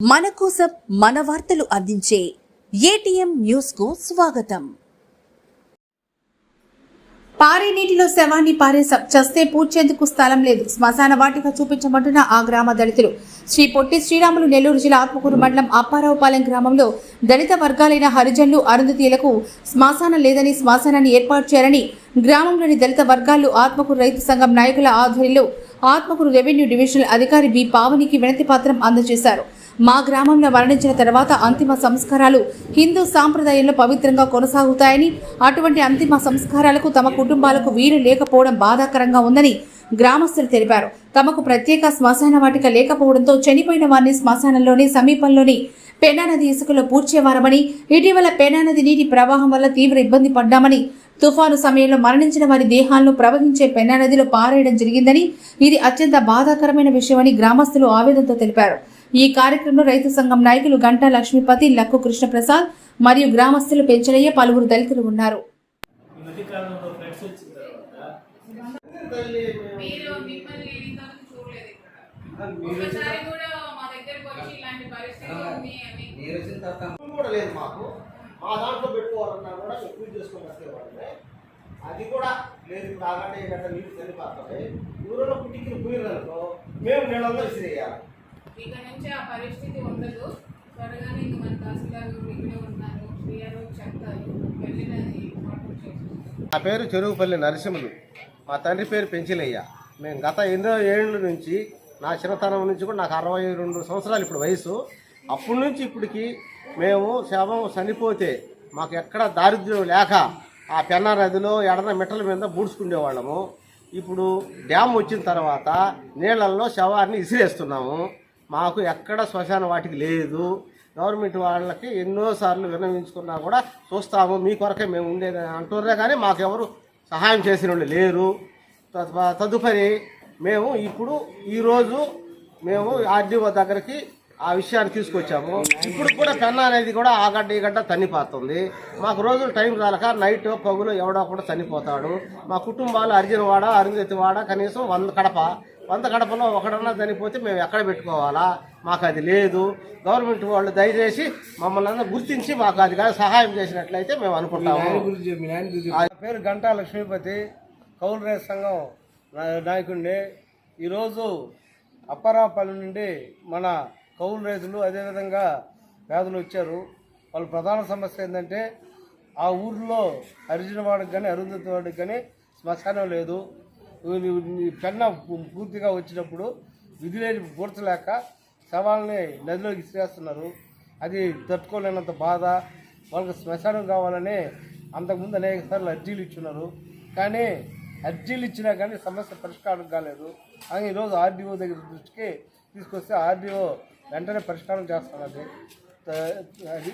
మన కోసం మన వార్తలు అందించే ఏటీఎం న్యూస్కు స్వాగతం. పారే నీటిలో శవాన్ని పారే చస్తే పూడ్చేందుకు స్థలం లేదు. శ్మశాన వాటిక చూపించమంటున్న ఆ గ్రామ దళితులు. శ్రీ పొట్టి శ్రీరాములు నెల్లూరు జిల్లా ఆత్మకూరు మండలం అప్పారావుపాలెం గ్రామంలో దళిత వర్గాలైన హరిజనులు అరుంధతీలకు శ్మశానం లేదని శ్మశానాన్ని ఏర్పాటు చేయాలని గ్రామంలోని దళిత వర్గాలు ఆత్మకూరు రైతు సంఘం నాయకుల ఆధ్వర్యంలో ఆత్మకూరు రెవెన్యూ డివిజనల్ అధికారి బి పావనికి వినతి పత్రం అందజేశారు. మా గ్రామంలో మరణించిన తర్వాత అంతిమ సంస్కారాలు హిందూ సాంప్రదాయంలో పవిత్రంగా కొనసాగుతాయని అటువంటి అంతిమ సంస్కారాలకు తమ కుటుంబాలకు వీలు లేకపోవడం బాధాకరంగా ఉందని గ్రామస్తులు తెలిపారు. తమకు ప్రత్యేక శ్మశాన వాటిక లేకపోవడంతో చనిపోయిన వారిని శ్మశానంలోని సమీపంలోని పెన్నా నది ఇసుకలో పూడ్చేవారమని ఇటీవల పెన్నా నది నీటి ప్రవాహం వల్ల తీవ్ర ఇబ్బంది పడ్డామని తుఫాను సమయంలో మరణించిన వారి దేహాలను ప్రవహించే పెన్నా నదిలో పారేయడం జరిగిందని ఇది అత్యంత బాధాకరమైన విషయమని గ్రామస్తులు ఆవేదనతో తెలిపారు. ఈ కార్యక్రమంలో రైతు సంఘం నాయకులు గంటా లక్ష్మీపతి లక్కు కృష్ణప్రసాద్ మరియు గ్రామస్తులు పెంచలయ్య పలువురు దళితులు ఉన్నారు. కూడా మా దగ్గరకు వచ్చి ఇలాంటి పరిస్థితి ఉంది అని. కూడా లేదు మాకు. మా దాంట్లో పెట్టుకోవాలన్నా కూడా చేసుకొని వచ్చేవాళ్ళమే అది కూడా లేదు ఇప్పుడు ఆగంటే గంట నీళ్ళు చనిపోతుంది ఊరిలో పుట్టికి పోయిననుకో మేము నీళ్ళల్లో విసిరేయాలి ఇక నుంచి ఆ పరిస్థితి ఉండదు. త్వరగానే ఇంక మన తహసీల్దార్ గారు ఇక్కడే ఉన్నారు. శ్రీయారు చెప్తారు. వెళ్ళినది నా పేరు చెరువుపల్లి నరసింహులు. మా తండ్రి పేరు పెంచిలయ్య మేము గత ఎన్నో ఏళ్ళ నుంచి నా చిన్నతనం నుంచి కూడా నాకు అరవై రెండు సంవత్సరాలు ఇప్పుడు వయసు. అప్పటి నుంచి ఇప్పటికి మేము శవం చనిపోతే మాకు ఎక్కడ దారిద్ర్యం లేక ఆ పెన్నా నదిలో ఎడన మిట్టల మీద బూడ్చుకునేవాళ్ళము ఇప్పుడు డ్యామ్ వచ్చిన తర్వాత నీళ్ళల్లో శవాన్ని ఇసిరేస్తున్నాము. మాకు ఎక్కడ శ్మశాన వాటికి లేదు. గవర్నమెంట్ వాళ్ళకి ఎన్నోసార్లు విన్నవించుకున్నా కూడా చూస్తాము మీ కొరకే మేము ఉండేది అంటున్నారే కానీ మాకెవరు సహాయం చేసిన వాళ్ళు లేరు. తదుపరి మేము ఇప్పుడు ఈరోజు మేము ఆర్డీఓ దగ్గరికి ఆ విషయాన్ని తీసుకొచ్చాము. ఇప్పుడు కూడా పెన్నా అనేది కూడా ఆ గడ్డ ఈ గడ్డ చనిపోతుంది మాకు రోజులు టైం రాలక నైట్ పగులు ఎవడో కూడా చనిపోతాడు మా కుటుంబాలు అర్జునవాడ అరుంధతివాడ కనీసం వంద కడప వంద కడపలో ఒకడన్నా చనిపోతే మేము ఎక్కడ పెట్టుకోవాలా? మాకు అది లేదు. గవర్నమెంట్ వాళ్ళు దయచేసి మమ్మల్ని అందరూ గుర్తించి మాకు అది కానీ సహాయం చేసినట్లయితే మేము అనుకుంటాము. నా పేరు గంటా లక్ష్మీపతి కౌలు రైతు సంఘం నాయకుడిని. ఈరోజు అప్పారాపల్లి నుండి మన కౌలు రైతులు అదేవిధంగా పేదలు వచ్చారు. వాళ్ళ ప్రధాన సమస్య ఏంటంటే ఆ ఊర్లో అరిజిన వాడికి కానీ అరుంధతి వాడికి కానీ శ్మశానం లేదు. పెన్న పూర్తిగా వచ్చినప్పుడు విధి లేని పూడ్చలేక శవాలని నదిలోకి ఇసిరేస్తున్నారు అది తట్టుకోలేనంత బాధ. వాళ్ళకి శ్మశానం కావాలని అంతకుముందు అనేక సార్లు అర్జీలు ఇచ్చున్నారు. కానీ అర్జీలు ఇచ్చినా కానీ సమస్య పరిష్కారం కాలేదు. అని ఈరోజు ఆర్డీఓ దగ్గర దృష్టికి తీసుకొస్తే ఆర్డీఓ వెంటనే పరిష్కారం చేస్తున్నది అది